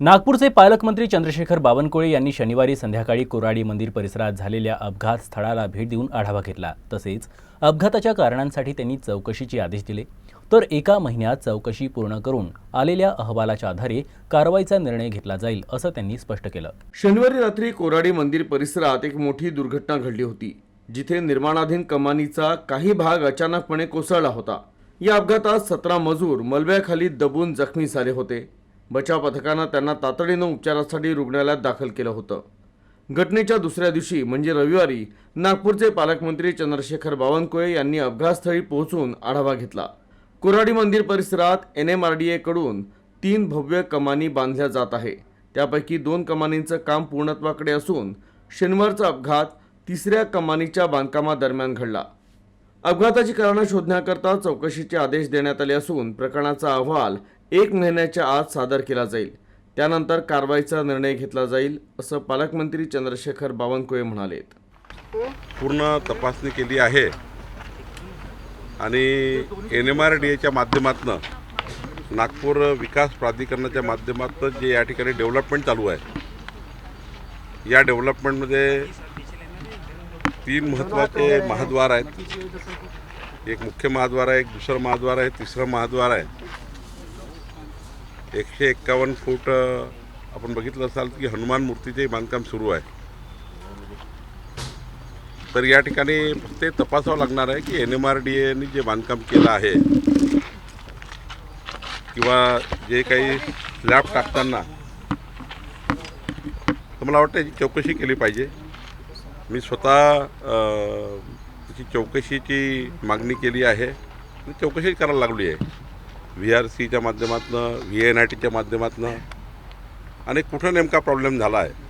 नागपूरचे पालकमंत्री चंद्रशेखर बावनकुळे यांनी शनिवारी संध्याकाळी कोराडी मंदिर परिसरात झालेल्या अपघात स्थळाला भेट देऊन आढावा घेतला. तसेच अपघाताच्या कारणांसाठी त्यांनी चौकशीचे आदेश दिले. तर एका महिन्यात चौकशी पूर्ण करून आलेल्या अहवालाच्या आधारे कारवाईचा निर्णय घेतला जाईल असं त्यांनी स्पष्ट केलं. शनिवारी रात्री कोराडी मंदिर परिसरात एक मोठी दुर्घटना घडली होती जिथे निर्माणाधीन कमानीचा काही भाग अचानकपणे कोसळला होता. या अपघातात सतरा मजूर मलब्याखाली दबून जखमी झाले होते. बचाव पथकानं त्यांना तातडीनं उपचारासाठी रुग्णालयात दाखल केलं होतं. घटनेच्या दुसऱ्या दिवशी म्हणजे रविवारी नागपूरचे पालकमंत्री चंद्रशेखर बावनकुळे यांनी अपघातस्थळी पोहोचून आढावा घेतला. कोराडी मंदिर परिसरात एन एम आर डी एकडून तीन भव्य कमानी बांधल्या जात आहे. त्यापैकी दोन कमानींचं काम पूर्णत्वाकडे असून शनिवारचा अपघात तिसऱ्या कमानीच्या बांधकामादरम्यान घडला. अपघाताची कारणं शोधण्याकरता चौकशीचे आदेश देण्यात आले असून प्रकरणाचा अहवाल एक महिन्याच्या आत सादर केला जाईल. त्यानंतर कारवाईचा निर्णय घेतला जाईल असं पालकमंत्री चंद्रशेखर बावनकुळे म्हणाले पूर्ण तपासणी केली आहे. आणि एन एम आर डी एच्या माध्यमातून नागपूर विकास प्राधिकरणाच्या माध्यमातून जे या ठिकाणी डेव्हलपमेंट चालू आहे या डेव्हलपमेंटमध्ये तीन महत्त्वाचे महाद्वार आहेत. एक मुख्य महाद्वार आहे एक दुसरं महाद्वार आहे तिसरं महाद्वार आहे. एकशे एक्कावन्न फूट आपण बघितलं असाल की हनुमान मूर्तीचेही बांधकाम सुरू आहे. तर या ठिकाणी फक्त तपासावं लागणार आहे की एन एम आर डी एने जे बांधकाम केलं आहे किंवा जे काही स्लॅब टाकताना तर मला वाटतं याची चौकशी केली पाहिजे. मी स्वतः त्याची चौकशीची मागणी केली आहे. चौकशी करायला लागली आहे व्ही आर सीच्या माध्यमातून व्ही एन आय टीच्या माध्यमातून आणि कुठं नेमका प्रॉब्लेम झाला आहे?